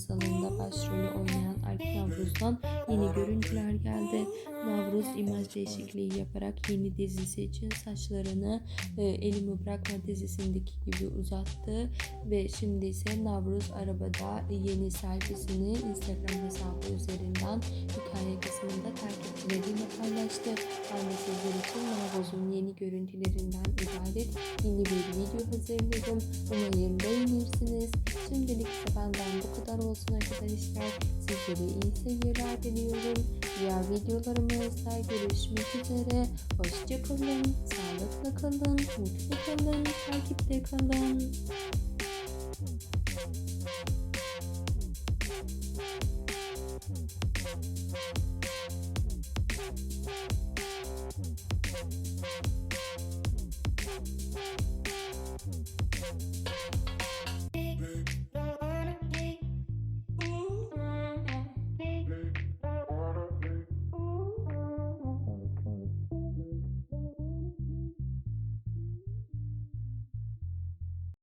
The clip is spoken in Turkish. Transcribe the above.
Masalı'nda başrolü oynayan Alp Navruz'dan yeni görüntüler geldi. Navruz imaj değişikliği yaparak yeni dizisi için saçlarını e, Elimi Bırakma dizisindeki gibi uzattı ve şimdi ise Navruz arabada yeni selfiesini Instagram hesabı üzerinden hikaye kısmında takipçileriyle paylaştı. De sizler için yeni görüntülerinden ibaret yeni bir video hazırladım. Umarım beğenirsiniz. Şimdilik ise benden bu kadar olsun arkadaşlar. Sizlere iyi seyirler diliyorum. Diğer videolarımızda görüşmek üzere. Hoşçakalın, sağlıkla kalın, mutlu kalın, takipte kalın.